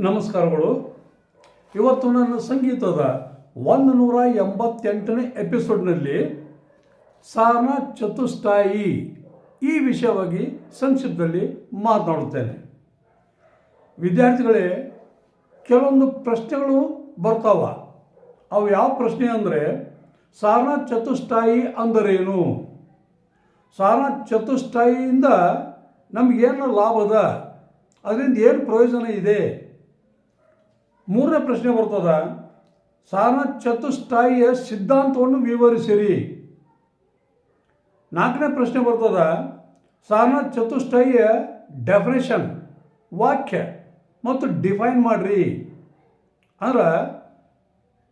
ನಮಸ್ಕಾರಗಳು. ಇವತ್ತು ನನ್ನ ಸಂಗೀತದ ಒಂದು ನೂರ ಎಂಬತ್ತೆಂಟನೇ ಎಪಿಸೋಡ್ನಲ್ಲಿ ಸಾರನಾ ಚತುಷ್ಟಾಯಿ ಈ ವಿಷಯವಾಗಿ ಸಂಕ್ಷಿಪ್ತದಲ್ಲಿ ಮಾತನಾಡುತ್ತೇನೆ. ವಿದ್ಯಾರ್ಥಿಗಳೇ, ಕೆಲವೊಂದು ಪ್ರಶ್ನೆಗಳು ಬರ್ತಾವ. ಅವು ಯಾವ ಪ್ರಶ್ನೆ ಅಂದರೆ, ಸಾರನಾ ಚತುಷ್ಟಾಯಿ ಅಂದರೇನು? ಸಾರನಾ ಚತುಷ್ಟಾಯಿಯಿಂದ ನಮಗೇನು ಲಾಭದ? ಅದರಿಂದ ಏನು ಪ್ರಯೋಜನ ಇದೆ? ಮೂರನೇ ಪ್ರಶ್ನೆ ಬರ್ತದ, ಸಾರನ ಚತುಷ್ಟಾಯಿಯ ಸಿದ್ಧಾಂತವನ್ನು ವಿವರಿಸಿರಿ. ನಾಲ್ಕನೇ ಪ್ರಶ್ನೆ ಬರ್ತದ, ಸಾರನ ಚತುಷ್ಟಾಯಿಯ ಡೆಫಿನೇಷನ್ ವಾಕ್ಯ ಮತ್ತು ಡಿಫೈನ್ ಮಾಡ್ರಿ. ಅಂದ್ರೆ,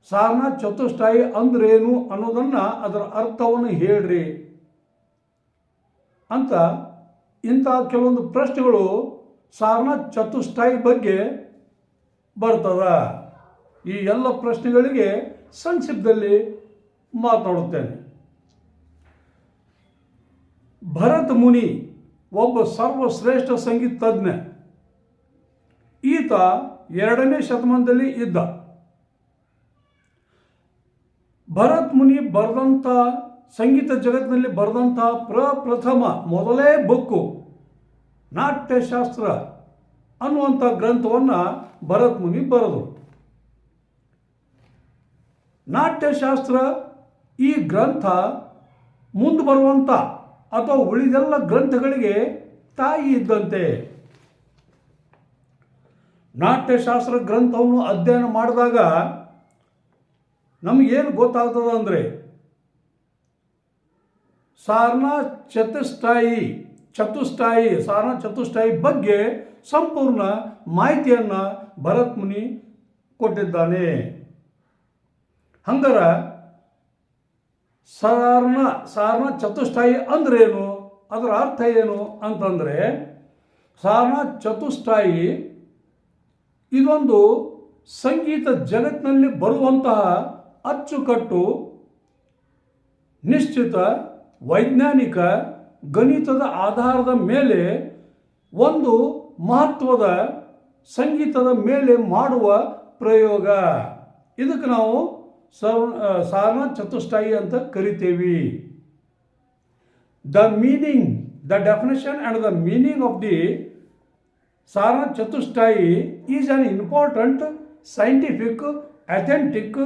ಸಾರನ ಚತುಷ್ಟಾಯಿ ಅಂದ್ರೇನು ಅನ್ನೋದನ್ನು ಅದರ ಅರ್ಥವನ್ನು ಹೇಳ್ರಿ. ಅಂತ ಇಂಥ ಕೆಲವೊಂದು ಪ್ರಶ್ನೆಗಳು ಸಾರನ ಚತುಷ್ಟಾಯಿ ಬಗ್ಗೆ ಬರ್ತದ? ಈ ಎಲ್ಲ ಪ್ರಶ್ನೆಗಳಿಗೆ ಸಂಕ್ಷಿಪ್ತದಲ್ಲಿ ಮಾತನಾಡುತ್ತೇನೆ. ಭರತ್ ಮುನಿ ಒಬ್ಬ ಸರ್ವಶ್ರೇಷ್ಠ ಸಂಗೀತ ತಜ್ಞ. ಈತ ಎರಡನೇ ಶತಮಾನದಲ್ಲಿ ಇದ್ದ. ಭರತ್ ಮುನಿ ಬರೆದಂಥ, ಸಂಗೀತ ಜಗತ್ತಿನಲ್ಲಿ ಬರೆದಂಥ ಪ್ರಪ್ರಥಮ ಮೊದಲೇ ಬುಕ್ಕು ನಾಟ್ಯಶಾಸ್ತ್ರ. ಅನ್ನುವಂಥ ಗ್ರಂಥವನ್ನು ಭರತ್ ಮುನಿ ಬರೆದರು ನಾಟ್ಯಶಾಸ್ತ್ರ ಈ ಗ್ರಂಥ ಮುಂದೆ ಬರುವಂಥ ಅಥವಾ ಉಳಿದೆಲ್ಲ ಗ್ರಂಥಗಳಿಗೆ ತಾಯಿ ಇದ್ದಂತೆ. ನಾಟ್ಯಶಾಸ್ತ್ರ ಗ್ರಂಥವನ್ನು ಅಧ್ಯಯನ ಮಾಡಿದಾಗ ನಮಗೇನು ಗೊತ್ತಾಗ್ತದ ಅಂದರೆ ಸಾರ್ನಾ ಚತುಷ್ಟಾಯಿ ಚತುಷ್ಟಾಯಿ ಸಾರಣ ಚತುಷ್ಟಾಯಿ ಬಗ್ಗೆ ಸಂಪೂರ್ಣ ಮಾಹಿತಿಯನ್ನು ಭರತ್ ಮುನಿ ಕೊಟ್ಟಿದ್ದಾನೆ. ಹಂಗರ ಸಾರನ ಸಾರನ ಚತುಷ್ಟಾಯಿ ಅಂದ್ರೇನು? ಅದರ ಅರ್ಥ ಏನು ಅಂತಂದರೆ ಸಾರಣ ಚತುಷ್ಟಾಯಿ ಇದೊಂದು ಸಂಗೀತ ಜಗತ್ತಿನಲ್ಲಿ ಬರುವಂತಹ ಅಚ್ಚುಕಟ್ಟು, ನಿಶ್ಚಿತ ವೈಜ್ಞಾನಿಕ ಗಣಿತದ ಆಧಾರದ ಮೇಲೆ ಒಂದು ಮಹತ್ವದ ಸಂಗೀತದ ಮೇಲೆ ಮಾಡುವ ಪ್ರಯೋಗ. ಇದಕ್ಕೆ ನಾವು ಸರ್ ಸಾರನ ಚತುಷ್ಟಾಯಿ ಅಂತ ಕರಿತೇವೆ. The meaning the definition and the meaning of the Sarana, Chatushtayi is an important scientific authentic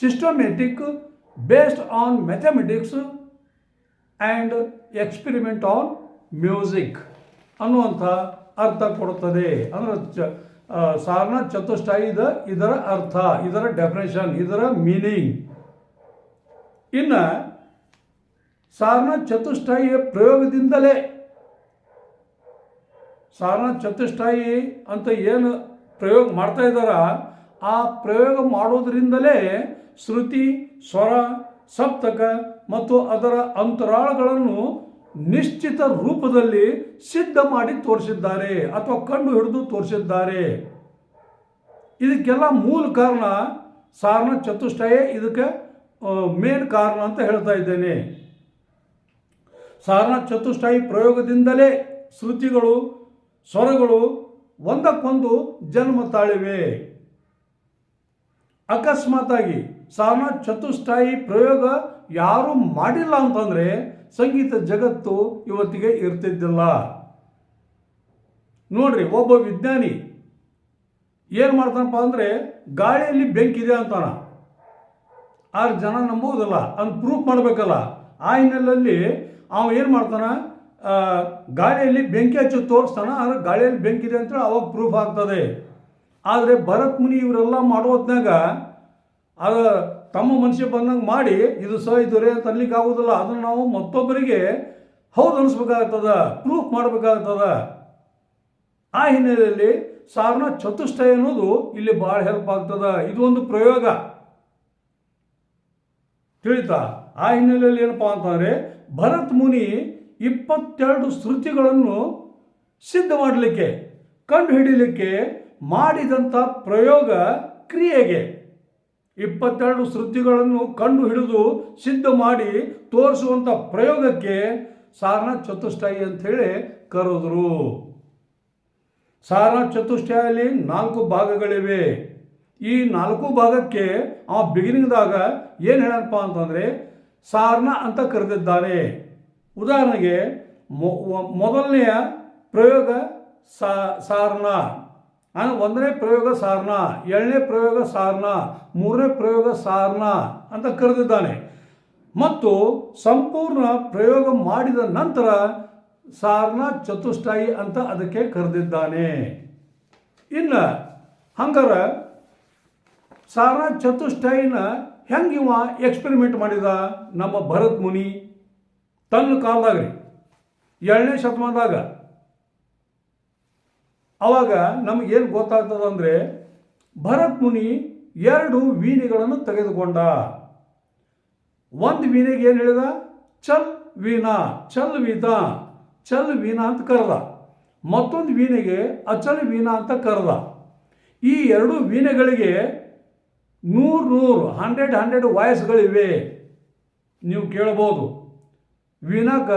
systematic based on mathematics and experiment on music ಅನ್ನುವಂಥ ಅರ್ಥ ಕೊಡುತ್ತದೆ. ಅಂದರೆ ಚ ಸಾರ್ನ ಚತುಷ್ಟಾಯಿ ಇದ ಇದರ ಅರ್ಥ, ಇದರ ಡೆಫಿನೇಷನ್ ಇದರ ಮೀನಿಂಗ್ ಇನ್ನು ಸಾರನ ಚತುಷ್ಟಾಯಿಯ ಪ್ರಯೋಗದಿಂದಲೇ, ಸಾರನ ಚತುಷ್ಟಾಯಿ ಅಂತ ಏನು ಪ್ರಯೋಗ ಮಾಡ್ತಾ ಇದ್ದಾರ, ಆ ಪ್ರಯೋಗ ಮಾಡೋದರಿಂದಲೇ ಶ್ರುತಿ, ಸ್ವರ ಸಪ್ತಕ ಮತ್ತು ಅದರ ಅಂತರಾಳಗಳನ್ನು ನಿಶ್ಚಿತ ರೂಪದಲ್ಲಿ ಸಿದ್ಧ ಮಾಡಿ ತೋರಿಸಿದ್ದಾರೆ ಅಥವಾ ಕಂಡು ಹಿಡಿದು ತೋರಿಸಿದ್ದಾರೆ. ಇದಕ್ಕೆಲ್ಲ ಮೂಲ ಕಾರಣ ಸಾರನ ಚತುಷ್ಟಯ, ಇದಕ್ಕೆ ಮೇನ್ ಕಾರಣ ಅಂತ ಹೇಳ್ತಾ ಇದ್ದೇನೆ. ಸಾರನ ಚತುಷ್ಟಾಯಿ ಪ್ರಯೋಗದಿಂದಲೇ ಶ್ರುತಿಗಳು, ಸ್ವರಗಳು ಒಂದಕ್ಕೊಂದು ಜನ್ಮ ತಾಳಿವೆ. ಅಕಸ್ಮಾತಾಗಿ ಸಾರನ ಚತುಷ್ಟಾಯಿ ಪ್ರಯೋಗ ಯಾರು ಮಾಡಿಲ್ಲ ಅಂತಂದರೆ ಸಂಗೀತ ಜಗತ್ತು ಇವತ್ತಿಗೆ ಇರ್ತಿದ್ದಿಲ್ಲ. ನೋಡ್ರಿ, ಒಬ್ಬ ವಿಜ್ಞಾನಿ ಏನು ಮಾಡ್ತಾನಪ್ಪ ಅಂದರೆ ಗಾಳಿಯಲ್ಲಿ ಬೆಂಕಿ ಇದೆ ಅಂತಾನ. ಆರು ಜನ ನಂಬುವುದಲ್ಲ ಅದನ್ನು ಪ್ರೂಫ್ ಮಾಡಬೇಕಲ್ಲ. ಆ ಹಿನ್ನೆಲೆಯಲ್ಲಿ ಅವ ಏನು ಮಾಡ್ತಾನ? ಗಾಳಿಯಲ್ಲಿ ಬೆಂಕಿ ಹಚ್ಚಿ ತೋರಿಸ್ತಾನ, ಆದರೆ ಗಾಳಿಯಲ್ಲಿ ಬೆಂಕಿ ಇದೆ ಅಂತೇಳಿ ಅವಾಗ ಪ್ರೂಫ್ ಆಗ್ತದೆ. ಆದರೆ ಭರತ್ ಮುನಿ ಇವರೆಲ್ಲ ಮಾಡೋ ಹೊತ್ನ್ಯಾಗ ಅದು ತಮ್ಮ ಮನುಷ್ಯ ಬಂದಂಗೆ ಮಾಡಿ, ಇದು ಸ, ಇದು ರೇ ಅಂತ ಅನ್ಲಿಕ್ಕೆ ಆಗೋದಿಲ್ಲ ಅದನ್ನು ನಾವು ಮತ್ತೊಬ್ಬರಿಗೆ ಹೌದು ಅನಿಸ್ಬೇಕಾಗ್ತದ, ಪ್ರೂಫ್ ಮಾಡಬೇಕಾಗ್ತದ. ಆ ಹಿನ್ನೆಲೆಯಲ್ಲಿ ಸಾರ್ನ ಚತುಷ್ಟಯ ಅನ್ನೋದು ಇಲ್ಲಿ ಭಾಳ ಹೆಲ್ಪ್ ಆಗ್ತದ. ಇದು ಒಂದು ಪ್ರಯೋಗ. ತಿಳಿತಾ? ಆ ಹಿನ್ನೆಲೆಯಲ್ಲಿ ಏನಪ್ಪಾ ಅಂತಂದರೆ ಭರತ್ ಮುನಿ ಇಪ್ಪತ್ತೆರಡು ಶ್ರುತಿಗಳನ್ನು ಸಿದ್ಧ ಮಾಡಲಿಕ್ಕೆ, ಕಂಡು ಹಿಡಿಲಿಕ್ಕೆ ಮಾಡಿದಂಥ ಪ್ರಯೋಗ ಕ್ರಿಯೆಗೆ. ಇಪ್ಪತ್ತೆರಡು ಶ್ರುತಿಗಳನ್ನು ಕಂಡು ಹಿಡಿದು ಸಿದ್ಧ ಮಾಡಿ ತೋರಿಸುವಂಥ ಪ್ರಯೋಗಕ್ಕೆ ಸಾರನ ಚತುಷ್ಟಯಿ ಅಂಥೇಳಿ ಕರೆದರು. ಸಾರನ ಚತುಷ್ಟಯಲ್ಲಿ ನಾಲ್ಕು ಭಾಗಗಳಿವೆ. ಈ ನಾಲ್ಕು ಭಾಗಕ್ಕೆ ಆ ಬಿಗಿನಿಂಗ್ದಾಗ ಏನು ಹೇಳಪ್ಪ ಅಂತಂದರೆ ಸಾರನ ಅಂತ ಕರೆದಿದ್ದಾನೆ. ಉದಾಹರಣೆಗೆ ಮೊದಲನೆಯ ಪ್ರಯೋಗ ಸಾರನ. ಆ, ಒಂದನೇ ಪ್ರಯೋಗ ಸಾರನ ಎರಡನೇ ಪ್ರಯೋಗ ಸಾರನ ಮೂರನೇ ಪ್ರಯೋಗ ಸಾರನ ಅಂತ ಕರೆದಿದ್ದಾನೆ. ಮತ್ತು ಸಂಪೂರ್ಣ ಪ್ರಯೋಗ ಮಾಡಿದ ನಂತರ ಸಾರನ ಚತುಷ್ಟಾಯಿ ಅಂತ ಅದಕ್ಕೆ ಕರೆದಿದ್ದಾನೆ. ಇನ್ನು ಹಂಗಾರ ಸಾರನ ಚತುಷ್ಟಾಯಿನ ಹೆಂಗೆ ಇವ ಎಕ್ಸ್ಪೆರಿಮೆಂಟ್ ಮಾಡಿದ? ನಮ್ಮ ಭರತ್ ಮುನಿ ತನ್ನ ಕಾಲದಾಗ ರೀ ಏಳನೇ ಶತಮಾನದಾಗ. ಅವಾಗ ನಮಗೇನು ಗೊತ್ತಾಗ್ತದೆ ಅಂದರೆ ಭರತ್ ಮುನಿ ಎರಡು ವೀಣೆಗಳನ್ನು ತೆಗೆದುಕೊಂಡ. ಒಂದು ವೀಣೆಗೆ ಏನು ಹೇಳಿದ? ಚಲ್ ವೀಣಾ ಚಲ್ ವೀಣಾ, ಚಲ್ ವೀಣ ಅಂತ ಕರೆದ. ಮತ್ತೊಂದು ವೀಣೆಗೆ ಅಚಲ್ ವೀಣ ಅಂತ ಕರೆದ. ಈ ಎರಡು ವೀಣೆಗಳಿಗೆ ನೂರು ನೂರು, ಹಂಡ್ರೆಡ್ ಹಂಡ್ರೆಡ್ ವಾಯ್ಸ್ಗಳಿವೆ. ನೀವು ಕೇಳ್ಬೋದು. ವೀಣಾಕ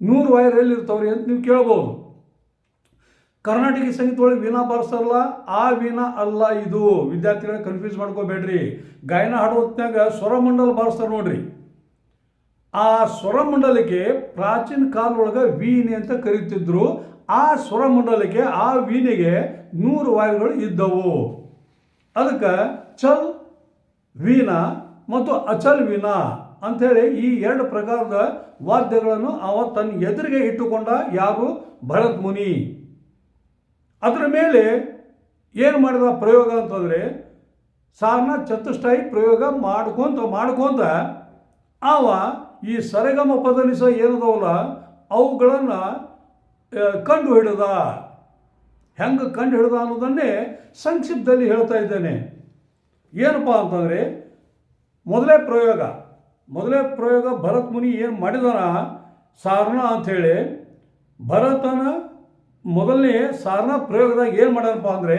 ನೂರು ವೈರ್ ಎಲ್ಲಿರ್ತಾವ್ರಿ ಅಂತ ನೀವು ಕೇಳ್ಬೋದು. ಕರ್ನಾಟಕ ಸಂಗೀತ ಒಳಗೆ ವೀಣಾ ಬಾರಿಸ್ತಾರಲ್ಲ, ಆ ವೀಣಾ ಅಲ್ಲ ಇದು. ವಿದ್ಯಾರ್ಥಿಗಳನ್ನ ಕನ್ಫ್ಯೂಸ್ ಮಾಡ್ಕೋಬೇಡ್ರಿ. ಗಾಯನ ಹಾಡೋ ಸ್ವರಮಂಡಲ ಬಾರಿಸ್ತಾರೆ ನೋಡ್ರಿ. ಆ ಸ್ವರಮಂಡಲಕ್ಕೆ ಪ್ರಾಚೀನ ಕಾಲದೊಳಗೆ ವೀಣೆ ಅಂತ ಕರೀತಿದ್ರು. ಆ ಸ್ವರಮಂಡಲಕ್ಕೆ, ಆ ವೀಣೆಗೆ ನೂರು ವಾಯುಗಳು ಇದ್ದವು. ಅದಕ್ಕೆ ಚಲ್, ವೀಣಾ ಮತ್ತು ಅಚಲ್ ವೀಣಾ ಅಂಥೇಳಿ ಈ ಎರಡು ಪ್ರಕಾರದ ವಾದ್ಯಗಳನ್ನು ಅವ ತನ್ನ ಎದುರಿಗೆ ಇಟ್ಟುಕೊಂಡ ಯಾರು? ಭರತ್ ಮುನಿ. ಅದರ ಮೇಲೆ ಏನು ಮಾಡಿದ ಪ್ರಯೋಗ ಅಂತಂದರೆ ಸಾರನ ಚತುಷ್ಟಾಯಿ ಪ್ರಯೋಗ ಮಾಡ್ಕೊತ, ಮಾಡ್ಕೊಂತ ಅವ ಈ ಸರಗಮ ಪದನಿಸ ಏನದವಲ್ಲ? ಅವುಗಳನ್ನು ಕಂಡು ಹಿಡಿದ. ಹೆಂಗೆ ಕಂಡು ಹಿಡಿದ ಅನ್ನೋದನ್ನೇ ಸಂಕ್ಷಿಪ್ತದಲ್ಲಿ ಹೇಳ್ತಾ ಇದ್ದೇನೆ. ಏನಪ್ಪ ಅಂತಂದರೆ ಮೊದಲೇ ಪ್ರಯೋಗ ಮೊದಲೇ ಪ್ರಯೋಗ ಭರತ್ ಮುನಿ ಏನು ಮಾಡಿದಾನ? ಸಾರಣ ಅಂಥೇಳಿ ಭರತನ ಮೊದಲನೇ ಸಾರನ ಪ್ರಯೋಗದಾಗ ಏನು ಮಾಡ್ಯಾನಪ್ಪ ಅಂದರೆ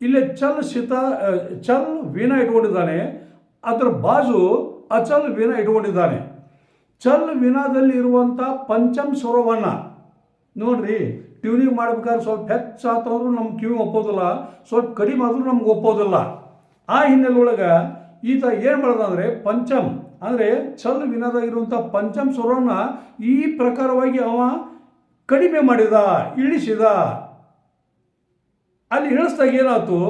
ಇಲ್ಲಿ ಚಲ್ ಆ, ಚಲ್ ವೀಣಾ ಇಟ್ಕೊಂಡಿದ್ದಾನೆ ಅದರ ಬಾಜು ಅಚಲ್ ವೀಣಾ ಇಟ್ಕೊಂಡಿದ್ದಾನೆ. ಚಲ್ ವೀಣಾದಲ್ಲಿ ಇರುವಂಥ ಪಂಚಮ್ ಸ್ವರವನ್ನು ನೋಡ್ರಿ ಟ್ಯೂನಿಂಗ್ ಮಾಡ್ಬೇಕಾದ್ರೆ ಸ್ವಲ್ಪ ಹೆಚ್ಚಾತವ್ರು ನಮ್ಮ ಕಿವಿ ಒಪ್ಪೋದಿಲ್ಲ ಸ್ವಲ್ಪ ಕಡಿಮೆ ಆದರೂ ನಮ್ಗೆ ಒಪ್ಪೋದಿಲ್ಲ. ಆ ಹಿನ್ನೆಲೆ ಒಳಗೆ ಈತ ಏನು ಮಾಡೋದಂದ್ರೆ ಪಂಚಮ್ ಅಂದರೆ ಚಲ್ ವಿನದಾಗ ಇರುವಂಥ ಪಂಚಮ್ ಸ್ವರವನ್ನು ಈ ಪ್ರಕಾರವಾಗಿ ಅವ ಕಡಿಮೆ ಮಾಡಿದ, ಇಳಿಸಿದ. ಅಲ್ಲಿ ಇಳಿಸ್ದಾಗ ಏನಾಯ್ತು?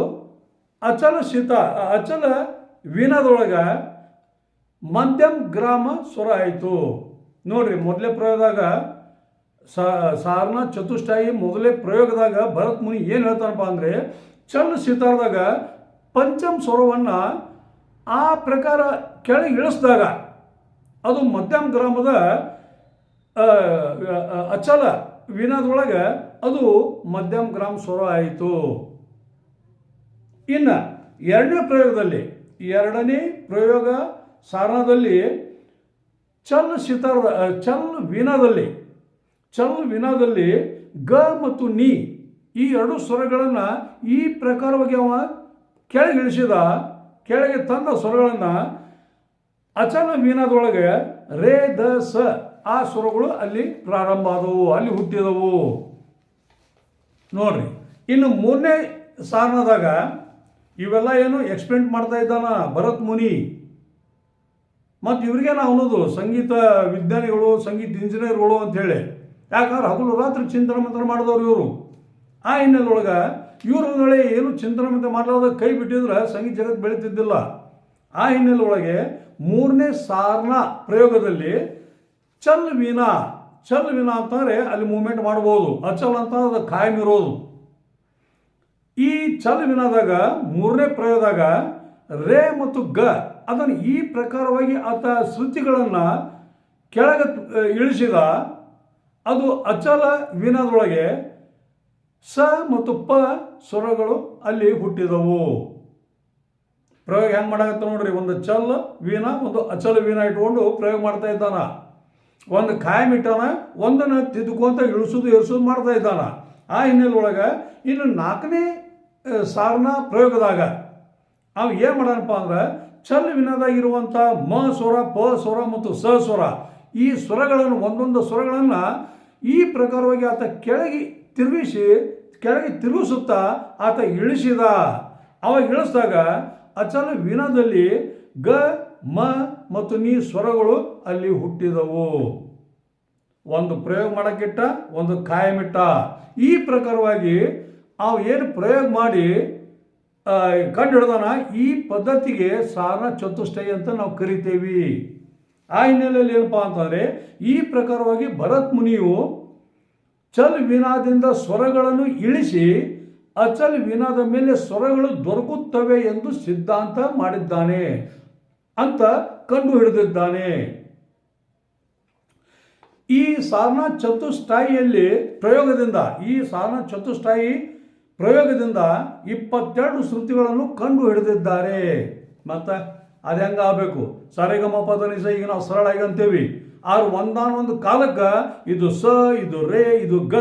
ಅಚಲ ಶಿತ, ಅಚಲ ವೀಣಾದೊಳಗೆ ಮಧ್ಯಮ ಗ್ರಾಮ ಸ್ವರ ಆಯಿತು. ನೋಡ್ರಿ, ಮೊದಲೇ ಪ್ರಯೋಗದಾಗ ಸಾರ್ನ ಚತುಷ್ಟಾಯಿ ಮೊದಲೇ ಪ್ರಯೋಗದಾಗ ಭರತ್ ಮುನಿ ಏನು ಹೇಳ್ತಾನಪ್ಪ ಅಂದರೆ, ಚಲ ಸೀತಾರದಾಗ ಪಂಚಮ ಸ್ವರವನ್ನು ಆ ಪ್ರಕಾರ ಕೆಳಗೆ ಇಳಿಸಿದಾಗ, ಅದು ಮಧ್ಯಮ ಗ್ರಾಮದ ಅಚಲ ವೀಣಾದೊಳಗೆ ಅದು ಮಧ್ಯಮ ಗ್ರಾಮ ಸ್ವರ ಆಯಿತು. ಇನ್ನು ಎರಡನೇ ಪ್ರಯೋಗದಲ್ಲಿ, ಎರಡನೇ ಪ್ರಯೋಗ ಸಾರನದಲ್ಲಿ ಚಲ್ ಸಿತಾರದ ಚಲ್ ವೀಣಾದಲ್ಲಿ ಚಲ್ ವೀಣಾದಲ್ಲಿ ಗ ಮತ್ತು ನಿ ಈ ಎರಡು ಸ್ವರಗಳನ್ನು ಈ ಪ್ರಕಾರವಾಗಿ ಅವ ಕೆಳಗೆ ಇಳಿಸಿದ, ಕೆಳಗೆ ತಂದ ಸ್ವರಗಳನ್ನು ಅಚಲ ವೀಣಾದೊಳಗೆ ರೇ, ದ, ಸ ಆ ಸ್ವರಗಳು ಅಲ್ಲಿ ಪ್ರಾರಂಭ ಆದವು, ಅಲ್ಲಿ ಹುಟ್ಟಿದವು ನೋಡ್ರಿ, ಇನ್ನು ಮೂರನೇ ಸಾರ್ನದಾಗ ಇವೆಲ್ಲ ಏನು ಎಕ್ಸ್ಪ್ಲೇನ್ ಮಾಡ್ತಾ ಇದ್ದಾನ ಭರತ್ ಮುನಿ. ಮತ್ತು ಇವ್ರಿಗೆ ನಾವು ಅನ್ನೋದು, ಸಂಗೀತ ವಿಜ್ಞಾನಿಗಳು, ಸಂಗೀತ ಇಂಜಿನಿಯರ್ಗಳು ಅಂಥೇಳಿ ಯಾಕಂದ್ರೆ ಹಗಲು ರಾತ್ರಿ ಚಿಂತನೆ ಮಂತ್ರ ಮಾಡಿದವ್ರು ಇವರು. ಆ ಹಿನ್ನೆಲೆಯೊಳಗೆ ಇವ್ರ ಏನು ಚಿಂತನೆ ಮಂತ್ರ ಮಾಡಲಾರ್ದ ಕೈ ಬಿಟ್ಟಿದ್ರೆ ಸಂಗೀತ ಜಗತ್ತು ಬೆಳೀತಿದ್ದಿಲ್ಲ. ಆ ಹಿನ್ನೆಲೆಯೊಳಗೆ ಮೂರನೇ ಸಾರನ ಪ್ರಯೋಗದಲ್ಲಿ ಚಲ್ ವೀಣಾ ಚಲ್ ವೀಣಾ ಅಂತಂದರೆ ಅಲ್ಲಿ ಮೂವ್ಮೆಂಟ್ ಮಾಡ್ಬೋದು. ಅಚಲ್ ಅಂತ ಅದು ಕಾಯಂ ಇರೋದು. ಈ ಚಲ್ ವಿನಾದಾಗ ಮೂರನೇ ಪ್ರಯೋಗದಾಗ ರೇ ಮತ್ತು ಗ ಅದನ್ನು ಈ ಪ್ರಕಾರವಾಗಿ ಆತ ಶ್ರುತಿಗಳನ್ನು ಕೆಳಗೆ ಇಳಿಸಿದ ಅದು ಅಚಲ ವೀಣಾದೊಳಗೆ ಸ ಮತ್ತು ಪ ಸ್ವರಗಳು ಅಲ್ಲಿ ಹುಟ್ಟಿದವು. ಪ್ರಯೋಗ ಹೆಂಗೆ ಮಾಡಾಕತ್ತ ನೋಡ್ರಿ, ಒಂದು ಚಲ್ ವೀಣಾ, ಒಂದು ಅಚಲ ವೀಣಾ ಇಟ್ಕೊಂಡು ಪ್ರಯೋಗ ಮಾಡ್ತಾ ಇದ್ದಾನ. ಒಂದು ಕಾಯಂ ಇಟ್ಟಾನ ಒಂದನ್ನು ತಿದ್ದುಕೊಂತ ಇಳಿಸೋದು ಇಳಿಸೋದು ಮಾಡ್ತಾ ಇದ್ದಾನ. ಆ ಹಿನ್ನೆಲೆ ಒಳಗೆ ಇನ್ನು ನಾಲ್ಕನೇ ಸಾರನ ಪ್ರಯೋಗದಾಗ ಅವ ಏನು ಮಾಡ್ಯಾನಪ್ಪ ಅಂದ್ರೆ ಚಲ್ ವಿನದಾಗಿರುವಂಥ ಮ ಸ್ವರ, ಪ ಸ್ವರ ಮತ್ತು ಸ ಸ್ವರ ಈ ಸ್ವರಗಳನ್ನು, ಒಂದೊಂದು ಸ್ವರಗಳನ್ನು ಈ ಪ್ರಕಾರವಾಗಿ ಆತ ಕೆಳಗೆ ತಿರುಗಿಸಿ, ಕೆಳಗೆ ತಿರುಗಿಸುತ್ತಾ ಆತ ಇಳಿಸಿದ. ಅವಾಗ ಇಳಿಸಿದಾಗ ಅಚಲ ವಿನದಲ್ಲಿ ಗ, ಮ ಮತ್ತು ನೀ ಸ್ವರಗಳು ಅಲ್ಲಿ ಹುಟ್ಟಿದವು. ಒಂದು ಪ್ರಯೋಗ ಮಾಡೋಕ್ಕಿಟ್ಟ, ಒಂದು ಕಾಯಮಿಟ್ಟ ಈ ಪ್ರಕಾರವಾಗಿ ಅವು ಏನು ಪ್ರಯೋಗ ಮಾಡಿ ಕಂಡು ಹಿಡ್ದಾನ ಈ ಪದ್ಧತಿಗೆ ಸಾರ ಚತುಷ್ಟಯ ಅಂತ ನಾವು ಕರಿತೇವಿ. ಆ ಹಿನ್ನೆಲೆಯಲ್ಲಿ ಏನಪ್ಪ ಅಂತಂದರೆ, ಈ ಪ್ರಕಾರವಾಗಿ ಭರತ್ ಮುನಿಯು ಚಲ್ ವಿನಾದಿಂದ ಸ್ವರಗಳನ್ನು ಇಳಿಸಿ, ಅಚಲ್ ವಿನಾದ ಮೇಲೆ ಸ್ವರಗಳು ದೊರಕುತ್ತವೆ ಎಂದು ಸಿದ್ಧಾಂತ ಮಾಡಿದ್ದಾನೆ. ಅಂತ ಕಂಡು ಹಿಡಿದಿದ್ದಾನೆ ಈ ಸಾರನ ಚತುಷ್ಟಾಯಿಯಲ್ಲಿ ಪ್ರಯೋಗದಿಂದ, ಈ ಸಾರನ ಚತುಷ್ಟಾಯಿ ಪ್ರಯೋಗದಿಂದ ಇಪ್ಪತ್ತೆರಡು ಶ್ರುತಿಗಳನ್ನು ಕಂಡು ಹಿಡಿದಿದ್ದಾರೆ ಮತ್ತು ಅದು ಹೆಂಗೆ ಆಗಬೇಕು ಸರಿಗಮ ಪದ ನಿಸ ಈಗ ನಾವು ಸರಳಾಗಿ ಅಂತೇವಿ. ಆದ್ರೆ ಒಂದಾನೊಂದು ಕಾಲಕ್ಕೆ, ಇದು ಸ, ಇದು ರೇ, ಇದು ಗ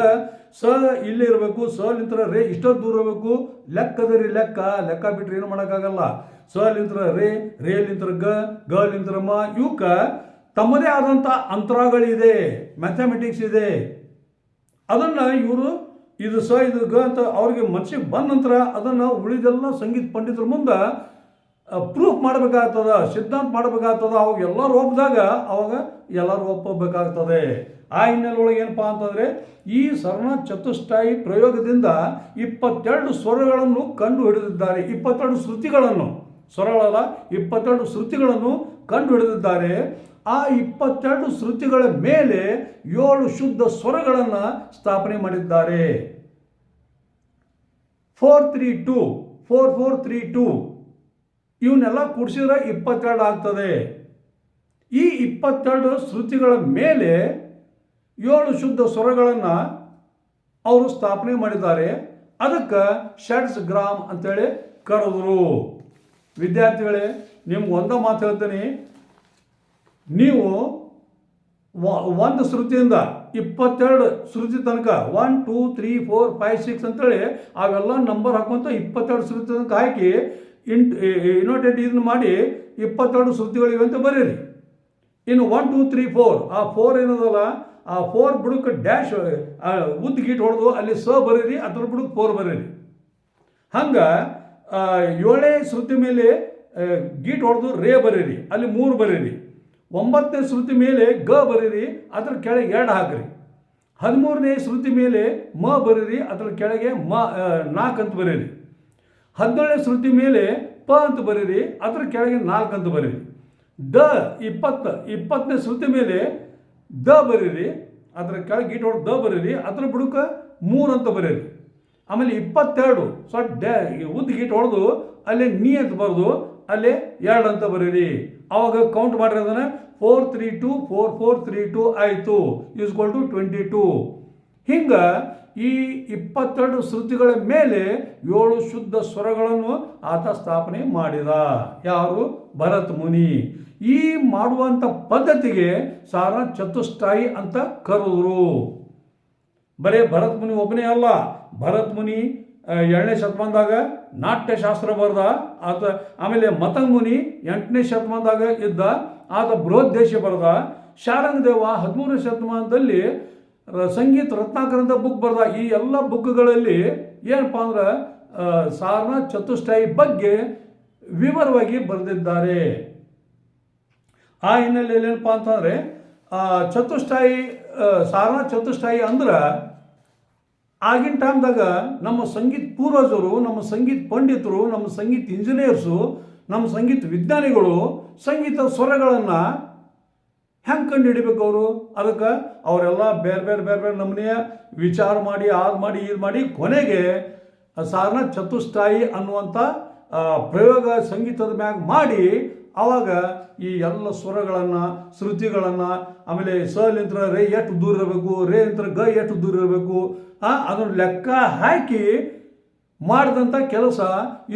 ಸ ಇಲ್ಲಿ ಇರಬೇಕು, ಸ ನಿಂತರ ರೇ ಇಷ್ಟೊಂದು ದೂರ ಇರಬೇಕು. ಲೆಕ್ಕದ ರೀ ಲೆಕ್ಕ ಲೆಕ್ಕ ಬಿಟ್ಟರೆ ಏನು ಮಾಡೋಕ್ಕಾಗಲ್ಲ. ಸ ನಿಂತರ ರೇ ರೇ ನಿಂತರ ಗ ಗ ನಿಂತರ ಮ ಇವಕ್ಕ ತಮ್ಮದೇ ಆದಂಥ ಅಂತರಗಳಿದೆ ಮ್ಯಾಥಮೆಟಿಕ್ಸ್ ಇದೆ. ಅದನ್ನು ಇವರು ಇದು ಸ, ಇದು ಗ ಅಂತ ಅವ್ರಿಗೆ ಮನಸ್ಸಿಗೆ ಬಂದ ನಂತರ ಅದನ್ನು ಉಳಿದೆಲ್ಲ ಸಂಗೀತ ಪಂಡಿತರ ಮುಂದೆ ಪ್ರೂಫ್ ಮಾಡಬೇಕಾಗ್ತದ, ಸಿದ್ಧಾಂತ ಮಾಡಬೇಕಾಗ್ತದ, ಅವಾಗ ಎಲ್ಲರೂ ಒಪ್ಪಿದಾಗ ಅವಾಗ ಎಲ್ಲರೂ ಒಪ್ಪಬೇಕಾಗ್ತದೆ ಆ ಹಿನ್ನೆಲೆಯೊಳಗೆ ಏನಪ್ಪಾ ಅಂತಂದರೆ, ಈ ಸರಣ ಚತುಷ್ಟಾಯಿ ಪ್ರಯೋಗದಿಂದ ಇಪ್ಪತ್ತೆರಡು ಸ್ವರಗಳನ್ನು ಕಂಡು ಹಿಡಿದಿದ್ದಾರೆ. ಇಪ್ಪತ್ತೆರಡು ಶ್ರುತಿಗಳನ್ನು, ಸ್ವರಗಳಲ್ಲ, ಇಪ್ಪತ್ತೆರಡು ಶ್ರುತಿಗಳನ್ನು ಕಂಡು ಹಿಡಿದಿದ್ದಾರೆ. ಆ ಇಪ್ಪತ್ತೆರಡು ಶ್ರುತಿಗಳ ಮೇಲೆ ಏಳು ಶುದ್ಧ ಸ್ವರಗಳನ್ನು ಸ್ಥಾಪನೆ ಮಾಡಿದ್ದಾರೆ. Four three two four four three two ಇವನ್ನೆಲ್ಲ ಕೂಡಿಸಿದ್ರೆ ಇಪ್ಪತ್ತೆರಡು ಆಗ್ತದೆ. ಈ ಇಪ್ಪತ್ತೆರಡು ಶ್ರುತಿಗಳ ಮೇಲೆ ಏಳು ಶುದ್ಧ ಸ್ವರಗಳನ್ನು ಅವರು ಸ್ಥಾಪನೆ ಮಾಡಿದ್ದಾರೆ. ಅದಕ್ಕೆ ಷಡ್ಸ್ ಗ್ರಾಮ್ ಅಂತೇಳಿ ಕರೆದರು. ವಿದ್ಯಾರ್ಥಿಗಳೇ, ನಿಮ್ಗೆ ಒಂದ ಮಾತು ಹೇಳ್ತೀನಿ. ನೀವು ಒಂದು ಶ್ರುತಿಯಿಂದ ಇಪ್ಪತ್ತೆರಡು ಶ್ರುತಿ ತನಕ one two three four five six ಅಂತೇಳಿ ಅವೆಲ್ಲ ನಂಬರ್ ಹಾಕೊಂತ ಇಪ್ಪತ್ತೆರಡು ಶ್ರುತಿ ತನಕ ಹಾಕಿ ಇಂಟ್ ಇನೋಟೆಡ್ ಇದನ್ನು ಮಾಡಿ ಇಪ್ಪತ್ತೆರಡು ಸುದ್ದಿಗಳಿವೆ ಅಂತ ಬರೀರಿ. ಇನ್ನು ಒನ್ ಟೂ ತ್ರೀ ಫೋರ್ ಆ ಫೋರ್ ಏನದಲ್ಲ? ಆ ಫೋರ್ ಬುಡಕ್ಕೆ ಡ್ಯಾಶ್ ಉದ್ದ ಗೀಟ್ ಹೊಡೆದು ಅಲ್ಲಿ ಸ ಬರೀರಿ, ಅದ್ರ ಬುಡಕ್ಕೆ ಫೋರ್ ಬರೀರಿ. ಹಂಗೆ ಏಳೇ ಶ್ರುತಿ ಮೇಲೆ ಗೀಟ್ ಹೊಡೆದು ರೇ ಬರೀರಿ, ಅಲ್ಲಿ ಮೂರು ಬರೀರಿ. ಒಂಬತ್ತನೇ ಶ್ರುತಿ ಮೇಲೆ ಗ ಬರೀರಿ, ಅದ್ರ ಕೆಳಗೆ ಎರಡು ಹಾಕ್ರಿ. ಹದಿಮೂರನೇ ಶ್ರುತಿ ಮೇಲೆ ಮ ಬರೀರಿ, ಅದ್ರ ಕೆಳಗೆ ಮ ನಾಲ್ಕು ಅಂತ ಬರೀರಿ. ಹದಿನೇಳನೇ ಶ್ರುತಿ ಮೇಲೆ ಪ ಅಂತ ಬರೀರಿ, ಅದರ ಕೆಳಗೆ ನಾಲ್ಕು ಅಂತ ಬರೀರಿ. ದ ಇಪ್ಪತ್ತು, ಇಪ್ಪತ್ತನೇ ಶ್ರುತಿ ಮೇಲೆ ದ ಬರೀರಿ, ಅದರ ಕೆಳಗೆ ಇಟ್ಟು ದ ಬರೀರಿ, ಅದರ ಬುಡಕ ಮೂರು ಅಂತ ಬರೀರಿ. ಆಮೇಲೆ ಇಪ್ಪತ್ತೆರಡು ಸೊ ಡ್ಯಾ ಉದ್ದ ಗೀಟ್ ಹೊಡೆದು, ಅಲ್ಲೇ ನೀ ಅಂತ ಬರೆದು, ಅಲ್ಲೇ ಎರಡು ಅಂತ ಬರೀರಿ. ಅವಾಗ ಕೌಂಟ್ ಮಾಡಿರಿ ಅದನ್ನು. Four three two four four three two ಆಯಿತು ಇಸ್ಕೊಂಡು ಟು ಟ್ವೆಂಟಿ ಟು ಹಿಂಗೆ ಈ ಇಪ್ಪತ್ತೆರಡು ಶ್ರುತಿಗಳ ಮೇಲೆ ಏಳು ಶುದ್ಧ ಸ್ವರಗಳನ್ನು ಆತ ಸ್ಥಾಪನೆ ಮಾಡಿದ. ಯಾರು? ಭರತ್ ಮುನಿ. ಈ ಮಾಡುವಂಥ ಪದ್ಧತಿಗೆ ಸಾರ ಚತುಷ್ಟಾಯಿ ಅಂತ ಕರೆದ್ರು. ಬರೇ ಭರತ್ ಮುನಿ ಒಬ್ಬನೇ ಅಲ್ಲ. ಭರತ್ ಮುನಿ ಎರಡನೇ ಶತಮಾನದಾಗ ನಾಟ್ಯಶಾಸ್ತ್ರ ಬರೆದ. ಆತ, ಆಮೇಲೆ ಮತಂಗ್ ಮುನಿ ಎಂಟನೇ ಶತಮಾನದಾಗ ಇದ್ದ. ಆತ ಬೃಹದ್ದೇಶ ಬರೆದ. ಶಾರಂಗದೇವ ಹದಿಮೂರನೇ ಶತಮಾನದಲ್ಲಿ ಸಂಗೀತ ರತ್ನಾಕರ್ ಅಂತ ಬುಕ್ ಬರೆದ ಈ ಎಲ್ಲ ಬುಕ್ಗಳಲ್ಲಿ ಏನಪ್ಪ ಅಂದ್ರೆ ಆ, ಸಾರನ ಚತುಷ್ಟಾಯಿ ಬಗ್ಗೆ ವಿವರವಾಗಿ ಬರೆದಿದ್ದಾರೆ. ಆ ಹಿನ್ನೆಲೆಯಲ್ಲಿ ಏನಪ್ಪ ಅಂತಂದರೆ ಚತುಷ್ಟಾಯಿ ಸಾರನಾ ಸಾರನ ಚತುಷ್ಟಾಯಿ ಅಂದ್ರೆ ಆಗಿನ ಟೈಮ್ದಾಗ ನಮ್ಮ ಸಂಗೀತ ಪೂರ್ವಜರು ನಮ್ಮ ಸಂಗೀತ ಪಂಡಿತರು ನಮ್ಮ ಸಂಗೀತ ಇಂಜಿನಿಯರ್ಸು ನಮ್ಮ ಸಂಗೀತ ವಿಜ್ಞಾನಿಗಳು ಸಂಗೀತ ಸ್ವರಗಳನ್ನು ಹೆಂಗೆ ಕಂಡು ಹಿಡಿಬೇಕು ಅವರು? ಅದಕ್ಕೆ ಅವರೆಲ್ಲ ಬೇರೆ ಬೇರೆ ಬೇರೆ ಬೇರೆ ನಮ್ಮನೆಯ ವಿಚಾರ ಮಾಡಿ ಅದು ಮಾಡಿ ಇದು ಮಾಡಿ ಕೊನೆಗೆ ಸಾರನ ಚತುಷ್ಟಾಯಿ ಅನ್ನುವಂಥ ಪ್ರಯೋಗ ಸಂಗೀತದ ಮ್ಯಾಗ ಮಾಡಿ ಆವಾಗ ಈ ಎಲ್ಲ ಸ್ವರಗಳನ್ನು, ಶ್ರುತಿಗಳನ್ನು, ಆಮೇಲೆ ಸ ನಿಂತ್ರ ರೇ ಎಷ್ಟು ದೂರ ಇರಬೇಕು, ರೇ ನಿಂತ್ರ ಗ ಎಷ್ಟು ದೂರ ಇರಬೇಕು ಅದನ್ನು ಲೆಕ್ಕ ಹಾಕಿ ಮಾಡಿದಂಥ ಕೆಲಸ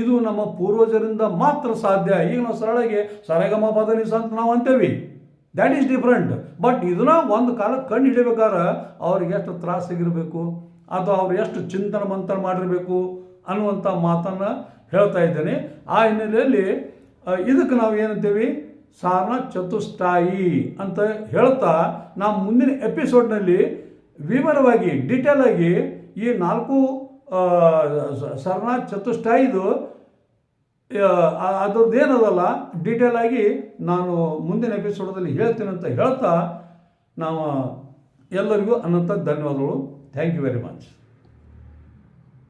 ಇದು ನಮ್ಮ ಪೂರ್ವಜರಿಂದ ಮಾತ್ರ ಸಾಧ್ಯ. ಈಗ ನಾವು ಸರಳಾಗಿ, ಸರಗಮ ಪದನಿಸ ಅಂತ ನಾವು ಅಂತೇವಿ. ದ್ಯಾಟ್ ಈಸ್ ಡಿಫ್ರೆಂಟ್ ಬಟ್ ಇದನ್ನ ಒಂದು ಕಾಲ ಕಣ್ಣು ಹಿಡಿಬೇಕಾದ್ರೆ ಅವ್ರಿಗೆ ಎಷ್ಟು ತ್ರಾಸಿಗಿರಬೇಕು ಅಥವಾ ಅವ್ರು ಎಷ್ಟು ಚಿಂತನ ಮಂತನ ಮಾಡಿರಬೇಕು ಅನ್ನುವಂಥ ಮಾತನ್ನು ಹೇಳ್ತಾ ಇದ್ದೇನೆ. ಆ ಹಿನ್ನೆಲೆಯಲ್ಲಿ ಇದಕ್ಕೆ ನಾವು ಏನಂತೀವಿ? ಸಾರನ ಚತುಷ್ಟಾಯಿ ಅಂತ ಹೇಳ್ತಾ ನಾವು ಮುಂದಿನ ಎಪಿಸೋಡ್ನಲ್ಲಿ ವಿವರವಾಗಿ ಡೀಟೇಲಾಗಿ ಈ ನಾಲ್ಕು ಆ, ಚತುಷ್ಟಾಯಿದು ಅದ್ರದ್ದು ಏನದಲ್ಲ ಡೀಟೇಲ್ ಆಗಿ ನಾನು ಮುಂದಿನ ಎಪಿಸೋಡಲ್ಲಿ ಹೇಳ್ತೀನಿ ಅಂತ ಹೇಳ್ತಾ ನಾವು ಎಲ್ಲರಿಗೂ ಅನಂತ ಧನ್ಯವಾದಗಳು. Thank you very much